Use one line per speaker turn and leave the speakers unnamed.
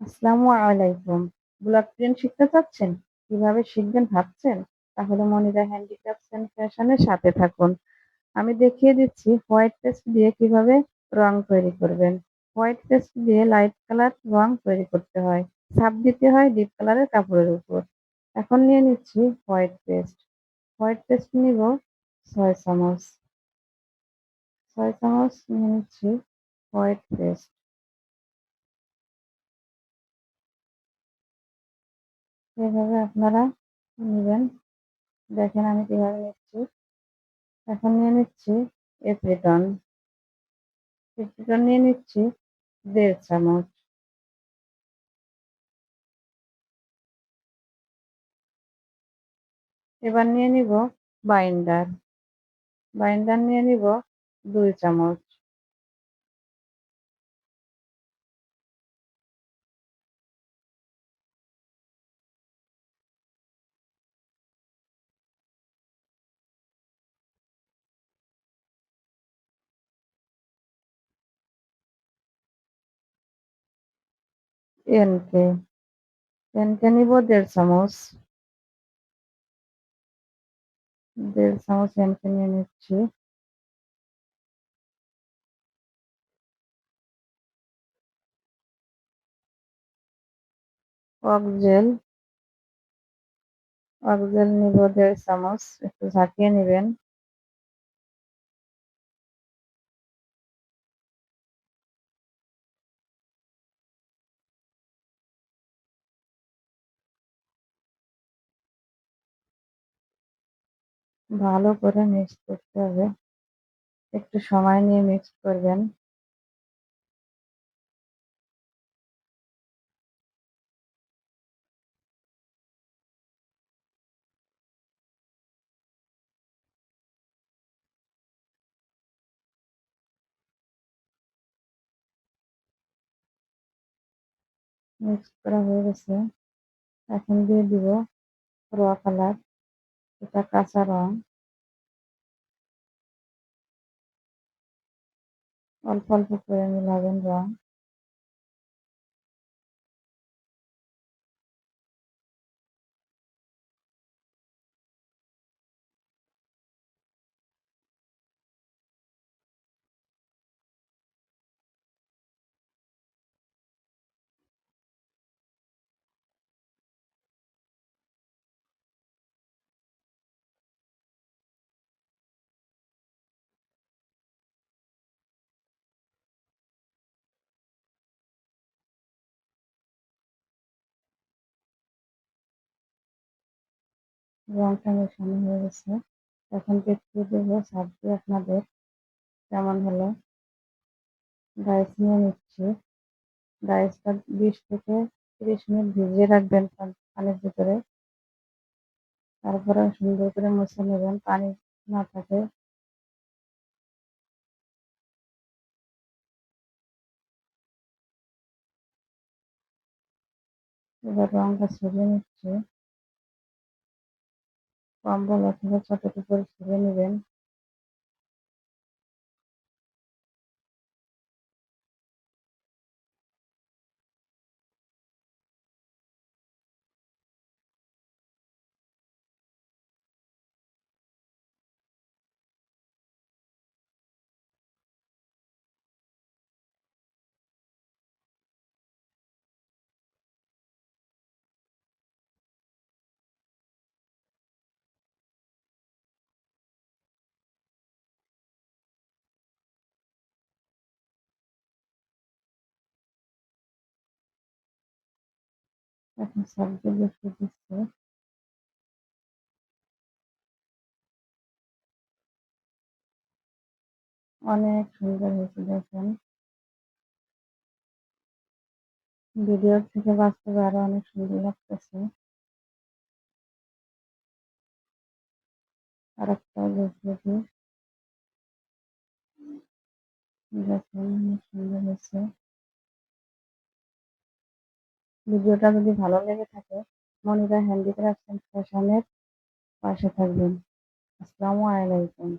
আসসালামু আলাইকুম। Block print শিখতে চাচ্ছেন? কীভাবে শিখবেন ভাবছেন? তাহলে মনিরা হ্যান্ডিক্রাফটস অ্যান্ড ফ্যাশনের সাথে থাকুন। আমি দেখিয়ে দিচ্ছি হোয়াইট পেস্ট দিয়ে কীভাবে রং তৈরি করবেন। হোয়াইট পেস্ট দিয়ে লাইট কালার রং তৈরি করতে হয়। ছাপ দিতে হয় ডিপ কালারের কাপড়ের উপর। এখন নিয়ে নিচ্ছি হোয়াইট পেস্ট। হোয়াইট পেস্ট নিব ৬ চামচ। ৬ চামচ নিয়ে নিচ্ছি হোয়াইট পেস্ট। এভাবে আপনারা নেবেন, দেখেন আমি কীভাবে নিচ্ছি। এখন নিয়ে নিচ্ছি এপ্রিটন। এপ্রিটন নিয়ে নিচ্ছি দেড় চামচ। এবার নিয়ে নিব বাইন্ডার। বাইন্ডার নিয়ে নিব দুই চামচ। এনকে এনকে নিব দেড় চামচ দেড় চামচ এনকে নিয়ে নিচ্ছি অকজেল অকজেল নিব দেড় চামচ একটু ঝাঁকিয়ে নেবেন ভালো করে মিক্স করতে হবে। একটু সময় নিয়ে মিক্স করবেন। মিক্স করা হয়ে গেছে। এখন দিয়ে দিব রোয়া কালার এটা কাঁচা রং। অল্প অল্প করে মিলাবেন রং। রংটা মেশানো হয়ে গেছে। এখন দেখতে দেবো সাবজি আপনাদের কেমন হলো। ডাইস নিয়ে নিচ্ছি। ডাইসটা বিশ থেকে তিরিশ মিনিট ভিজিয়ে রাখবেন পানির ভিতরে। তারপরে সুন্দর করে মুছে নেবেন, পানি না থাকে। এবার রংটা ছড়িয়ে নিচ্ছি। কম্বল অথবা চাদর উপরে ফেলে নেবেন। এখন সবজি বসিয়ে দিচ্ছি অনেক সুন্দর হয়েছে, দেখেন। ভিডিওর থেকে বাস্তবে আরও অনেক সুন্দর লাগতেছে। আর একটা দেখিয়ে দিই দেখেন অনেক সুন্দর হয়েছে। ভিডিওটা যদি ভালো লেগে থাকে মনে মনিরা হ্যান্ডিক্রাফট এর পাশে থাকবেন। আসসালামু আলাইকুম।